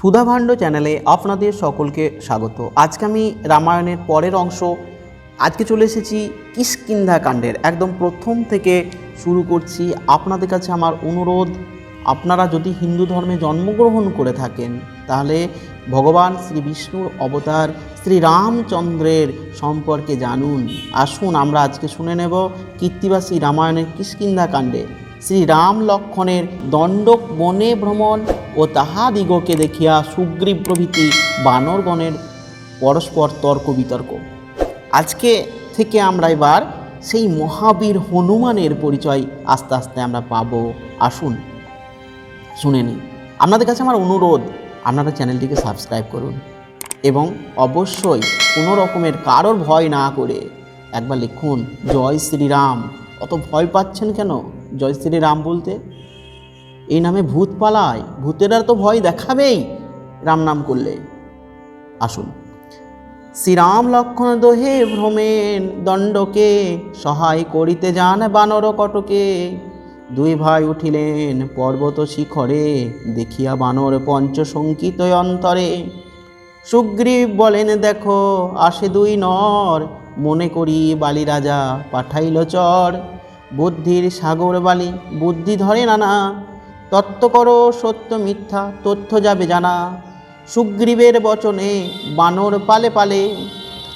সুধাভাণ্ড চ্যানেলে আপনাদের সকলকে স্বাগত। আজকে আমি রামায়ণের পরের অংশ। আজকে চলে এসেছি কিষ্কিন্ধা কাণ্ডের। একদম প্রথম থেকে শুরু করছি। আপনাদের কাছে আমার অনুরোধ, আপনারা যদি হিন্দু ধর্মে জন্মগ্রহণ করে থাকেন, তাহলে ভগবান শ্রী বিষ্ণুর অবতার শ্রী রামচন্দ্রের সম্পর্কে জানুন। আসুন, আমরা আজকে শুনে নেব কীর্তিবাসী রামায়ণের কিষ্কিন্ধা কাণ্ডে। শ্রী রাম লক্ষণের দণ্ডক বনে ভ্রমণ ও তাহাদিগকে দেখিয়া সুগ্রীব প্রভৃতি বানরগণের পরস্পর তর্ক বিতর্ক। আজকে থেকে আমরা এবার সেই মহাবীর হনুমানের পরিচয় আস্তে আস্তে আমরা পাবো। আসুন, শুনে নিই। আপনাদের কাছে আমার অনুরোধ, আপনারা চ্যানেলটিকে সাবস্ক্রাইব করুন এবং অবশ্যই কোনো রকমের কারোর ভয় না করে একবার লিখুন, জয় শ্রীরাম। অত ভয় পাচ্ছেন কেন? জয় শ্রীরাম বলতে, এই নামে ভূত পালায়, ভূতেরা তো ভয় দেখাবেই। রাম নাম করলে। আসুন। শ্রীরাম লক্ষণ দোহে ভ্রমেন দণ্ডকে, সহায় করিতে যান বানর কটকে। দুই ভাই উঠিলেন পর্বত শিখরে, দেখিয়া বানর পঞ্চশঙ্কিত অন্তরে। সুগ্রীব বলেন, দেখো, আসে দুই নর, মনে করি বালি রাজা পাঠাইল চর। বুদ্ধির সাগর বালি, বুদ্ধি ধরে নানা। তত্ত্ব করো সত্য মিথ্যা, তথ্য যাবে জানা। সুগ্রীবের বচনে বানর পালে পালে,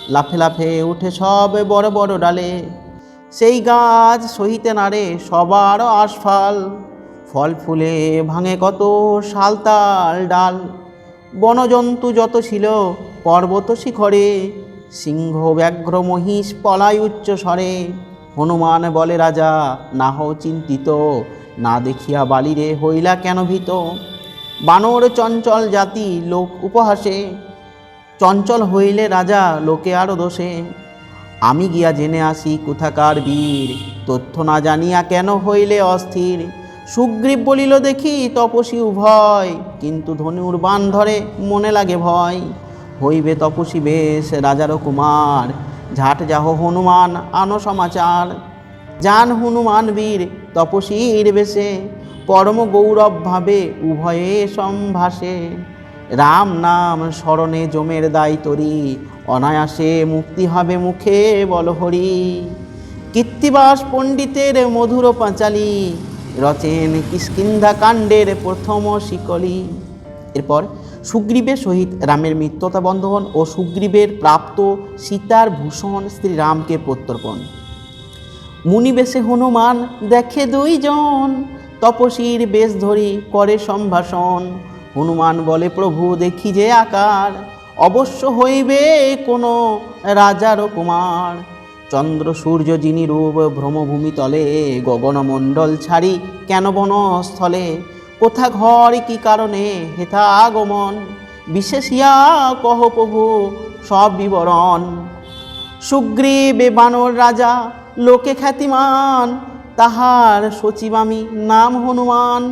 লাফে লাফে উঠে সব বড় বড় ডালে। সেই গাছ সহিতে নারে সবার আশফাল, ফল ফুলে ভাঙে কত শালতাল ডাল। বনজন্তু যত ছিল পর্বত শিখরে, সিংহ, ব্যাঘ্র, মহিষ, পলায় উচ্চ স্বরে। হনুমান বলে, রাজা না হও চিন্তিত, না দেখিয়া বালিরে হইলা কেন ভীত? বানর চঞ্চল জাতি, লোক উপহাসে। চঞ্চল হইলে রাজা, লোকে আরও দোষে। আমি গিয়া জেনে আসি কোথাকার বীর, তথ্য না জানিয়া কেন হইলে অস্থির? সুগ্রীব বলিল, দেখি তপসী উভয়, কিন্তু ধনুর বান ধরে মনে লাগে ভয়। হইবে তপসী বেশ, রাজারও কুমার ঝাট যাহ হনুমান, আনো সমাচার। যান হনুমান বীর, তপসীর বেশে, পরম গৌরব ভাবে উভয়ে সম্ভাসে। রাম নাম স্মরণে জমের দায় তরি, অনায়াসে মুক্তি হবে মুখে বল হরি কীর্তিবাস পণ্ডিতের মধুর পাঁচালি, রচেন কিষ্কিন্ধা কাণ্ডের প্রথম শিকলি। এরপর সুগ্রীবের সহিত রামের মিত্রতা বন্ধন ও সুগ্রীবের প্রাপ্ত সীতার ভূষণ শ্রীরামকে প্রত্যর্পণ। মুনিবেশে হনুমান দেখে দুইজন তপসীর বেশ ধরি করে সম্ভাষণ। হনুমান বলে, প্রভু, দেখি যে আকার, অবশ্য হইবে কোনো রাজার কুমার। চন্দ্র, সূর্য, যিনি রূপ, ভ্রমভূমি তলে, গগনমণ্ডল ছাড়ি কেন বনস্থলে? কোথা ঘর কি কারণে হেথা আগমন বিশেষিয়া কহ প্রভু, সব বিবরণ। সুগ্রীবে বানর রাজা, লোকে খ্যাতিমান, তাহার সচিব আমি, নাম হনুমান।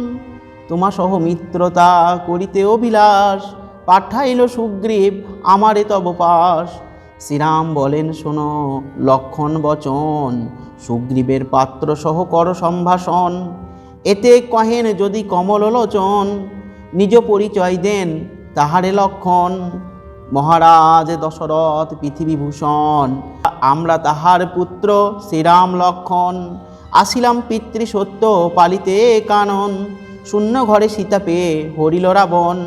তোমা সহ মিত্রতা করিতে অভিলাষ, পাঠাইল সুগ্রীব আমারে তব পাশ। শ্রীরাম বলেন, শোনো, লক্ষণ বচন, সুগ্রীবের পাত্র সহ কর সম্ভাষণ। এতে কহেন যদি কমল লোচন নিজ পরিচয় দেন, তাহারে লক্ষণ। মহারাজ দশরথ পৃথিবীভূষণ, আমরা তাহার পুত্র শ্রীরাম লক্ষণ। আসিলাম পিতৃ সত্য পালিতে কানন, শূন্য ঘরে সীতা পেয়ে হরিল রাবণ।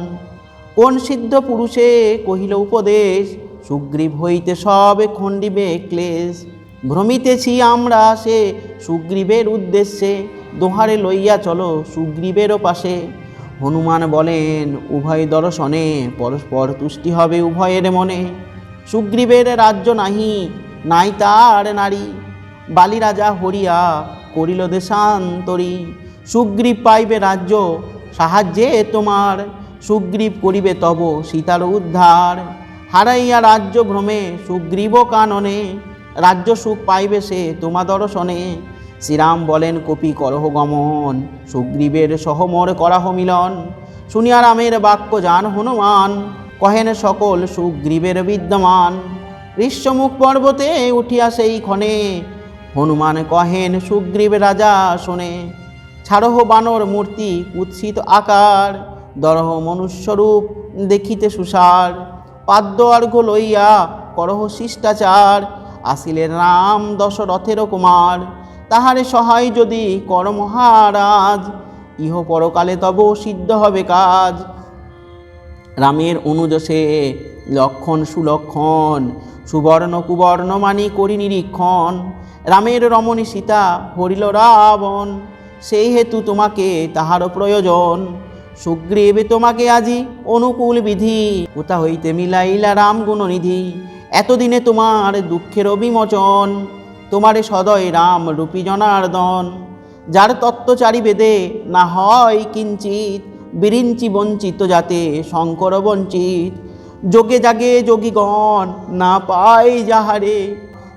কোন সিদ্ধ পুরুষে কহিল উপদেশ, সুগ্রীব হইতে সব খণ্ডিবে ক্লেশ। ভ্রমিতেছি আমরা সে সুগ্রীবের উদ্দেশ্যে। দোহারে লইয়া চলো সুগ্রীবেরও পাশে। হনুমান বলেন, উভয় দর্শনে পরস্পর তুষ্টি হবে উভয়ের মনে। সুগ্রীবের রাজ্য নাহি, নাই তার নারী। বালি রাজা হরিয়া করিল দেশান্তরী। সুগ্রীব পাইবে রাজ্য, সাহায্যে তোমার। সুগ্রীব করিবে তব সীতার উদ্ধার। হারাইয়া রাজ্য ভ্রমে সুগ্রীব কাননে। রাজ্য সুখ পাইবে সে তোমা দর্শনে। শ্রীরাম বলেন, কপি করহ গমন, সুগ্রীবের সহমর করাহ মিলন। শুনিয়া রামের বাক্য যান হনুমান, কহেন সকল সুগ্রীবের বিদ্যমান। ঋষ্যমুখ পর্বতে উঠিয়া সেই ক্ষণে হনুমান কহেন, সুগ্রীব রাজা, শোনে, ছাড়হ বানর মূর্তি কুৎসিত আকার, দরহ মনুষ্যরূপ দেখিতে সুসার। পাদ্য অর্ঘ লইয়া করহ শিষ্টাচার, আসিলেন রাম দশরথের কুমার। তাহারে সহায় যদি কর মহারাজ, ইহ পরকালে তব সিদ্ধ হবে কাজ। রামের অনুজসে লক্ষণ সুলক্ষণ, সুবর্ণ কুবর্ণ মানি করি নিরীক্ষণ। রামের রমণী সীতা হরিল রাবণ, সেই হেতু তোমাকে তাহারও প্রয়োজন। সুগ্রীবে তোমাকে আজি অনুকূল বিধি কোথা হইতে মিলাইলা রাম গুণনিধি। এতদিনে তোমার দুঃখের বিমোচন তোমারে সদয় রাম রূপী জনার্দন, যার তত্ত্বচারী বেদে না হয় কিঞ্চিত বিরিঞ্চি বঞ্চিত যাতে শঙ্কর বঞ্চিত। যোগে জাগে যোগীগণ না পায় যাহারে,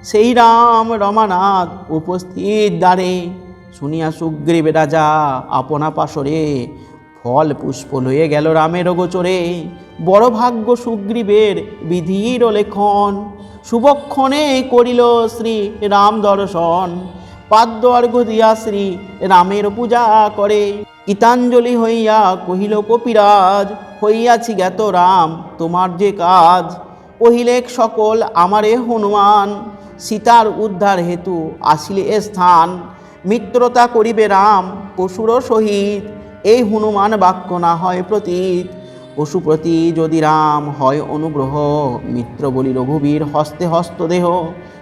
সেই রাম রমানাথ উপস্থিত দ্বারে। শুনিয়া সুগ্রীব রাজা আপনা পাশরে ফল পুষ্প লয়ে গেল রামের গোচরে। বড় ভাগ্য সুগ্রীবের বিধির লেখন শুভক্ষণে করিল শ্রী রাম দর্শন। পাদ্য অর্ঘ দিয়া শ্রী রামের পূজা করে। গীতাঞ্জলি হইয়া কহিল, কপিরাজ, হইয়াছি জ্ঞাত রাম, তোমার যে কাজ। কহিলেক, সকল আমারে হনুমান, সীতার উদ্ধার হেতু আসিলে এ স্থান। মিত্রতা করিবে রাম পশুর সহিত। এই হনুমান বাক্য না হয় প্রতীত। পশুপ্রতি যদি রাম হয় অনুগ্রহ, মিত্র বলি রঘুবীর, হস্তে হস্ত দেহ।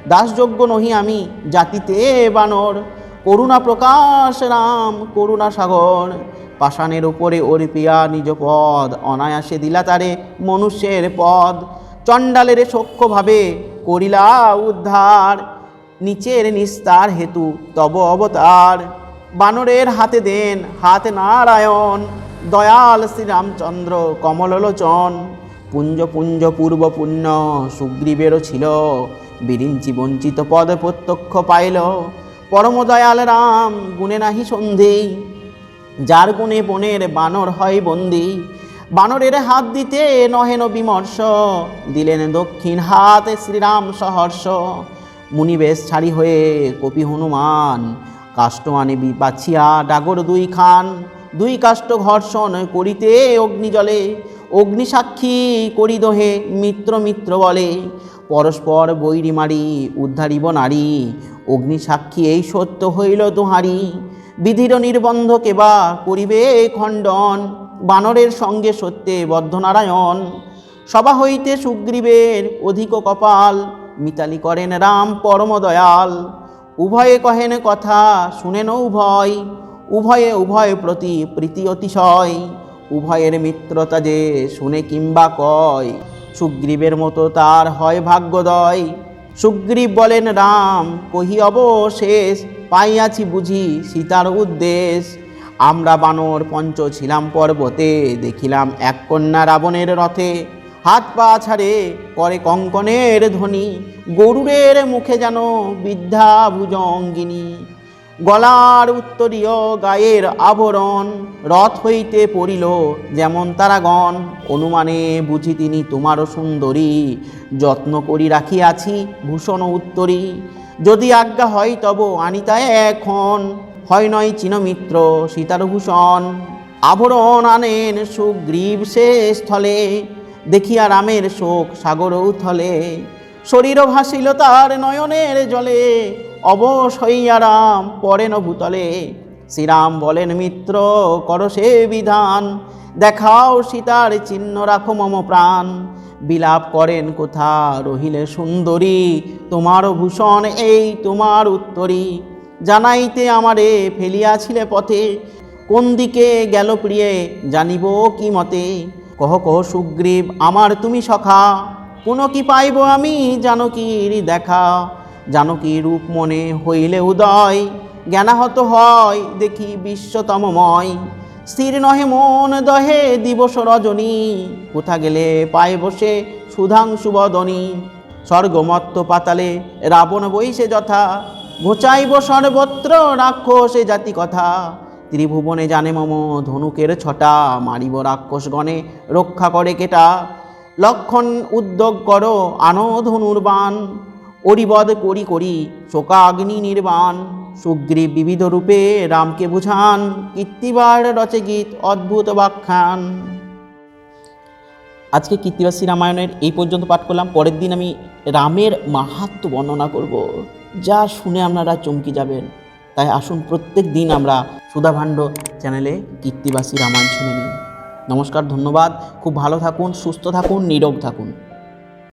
দাসযোগ্য নহি আমি, জাতিতে বানর। করুণা প্রকাশ রাম, করুণা সাগর। পাষাণের উপরে অর্পিয়া নিজ পদ, অনায়াসে দিলা তারে মনুষ্যের পদ। চণ্ডালের সখ্যভাবে করিলা উদ্ধার, নিচের নিস্তার হেতু তব অবতার। বানরের হাতে দেন হাত নারায়ণ দয়াল শ্রীরামচন্দ্র কমললোচন। পুঞ্জ পুঞ্জ পূর্ব পুণ্য সুগ্রীবেরও ছিল, বিরিঞ্চি বঞ্চিত পদ প্রত্যক্ষ পাইল। পরম দয়াল রাম, গুণে নাহি সন্ধি। যার গুণে বনের বানর হয় বন্দি। বানরের হাত দিতে নহেন বিমর্ষ, দিলেন দক্ষিণ হাতে শ্রীরাম সহর্ষ। মুনিবেশ ছাড়ি হয়ে কপি হনুমান, কাষ্ট আনে বাছিয়া ডাগর দুই খান দুই কাষ্ট ঘর্ষণ করিতে অগ্নি অগ্নিজলে। অগ্নিসাক্ষী করি দোহে মিত্র মিত্র বলে। পরস্পর বৈরি মারি, উদ্ধারিব নারী। অগ্নিসাক্ষী এই সত্য হইল তোহারি বিধির নির্বন্ধ কেবা করিবে খণ্ডন। বানরের সঙ্গে সত্যে বদ্ধনারায়ণ। সভা হইতে সুগ্রীবের অধিক কপাল। মিতালি করেন রাম পরম দয়াল উভয়ে কহেন কথা, শুনেন উভয়। উভয়ে উভয় প্রতি প্রীতি অতিশয় উভয়ের মিত্রতা যে শুনে কিংবা কয়, সুগ্রীবের মতো তার হয় ভাগ্যদয়। সুগ্রীব বলেন, রাম, কহি অবশেষ, পাইয়াছি বুঝি সীতার উদ্দেশ। আমরা বানর পঞ্চ ছিলাম পর্বতে, দেখিলাম এক কন্যা রাবণের রথে। হাত পা ছাড়ে করে কঙ্কনের ধ্বনি গরুরের মুখে যেন বিদ্যা ভুজঙ্গিনী গলার উত্তরীয় গায়ের আবরণ রথ হইতে পড়িল যেমন তারাগণ। অনুমানে বুঝি তিনি তোমারও সুন্দরী। যত্ন করি রাখিয়াছি ভূষণ উত্তরী। যদি আজ্ঞা হয় তব আনিতা এখন। হয় নয় চিনমিত্র সীতার ভূষণ। আভরণ আনেন সুগ্রীব সে স্থলে। দেখিয়া রামের শোক সাগর উথলে। শরীর ভাসিল তার নয়নের জলে। অবশ হইয়া রাম পড়েন ভূতলে। শ্রীরাম বলেন, মিত্র, কর সে বিধান। দেখাও সীতার চিহ্ন, রাখো মম প্রাণ। বিলাপ করেন, কোথা রহিলে সুন্দরী? তোমার ভূষণ এই তোমার উত্তরী। জানাইতে আমারে ফেলিয়াছিলে পথে। কোন দিকে গেল প্রিয়ে, জানিব কি মতে? কহ কহ, সুগ্রীব, আমার তুমি সখা। পুনঃ কি পাইব আমি? জানকীর দেখা। জানকী রূপ মনে হইলে উদয়। জ্ঞানাহত হয় দেখি বিশ্বতমময়। স্থির নহে মন দহে দিবস রজনী। কোথা গেলে পায় বসে সুধাংশু বদনী? স্বর্গমত্ত পাতালে রাবণ বইসে যথা। ঘোচাইব সর্বত্র রাক্ষসে জাতি কথা। ত্রিভুবনে জানে মম ধনুকের ছটা। মারিব রাক্ষসগণে রক্ষা করে কেটা। লক্ষণ উদ্যোগ করো আনো ধনুর্বাণ অরিবদ করি করি শোকাগ্নি নির্বাণ, সুগ্রীব বিবিধ রূপে রামকে বুঝান, কীর্তিবার রচে গীত অদ্ভুত বাখ্যান আজকে কীর্তিবাসী রামায়ণের এই পর্যন্ত পাঠ করলাম, পরের দিন আমি রামের মাহাত্ম বর্ণনা করব। যা শুনে আপনারা চমকে যাবেন। তাই আসুন প্রত্যেক দিন আমরা সুধাভাণ্ড চ্যানেলে কীর্তিবাসী রামায়ণ শুনে নিই। নমস্কার ধন্যবাদ। খুব ভালো থাকুন সুস্থ থাকুন নিরোগ থাকুন।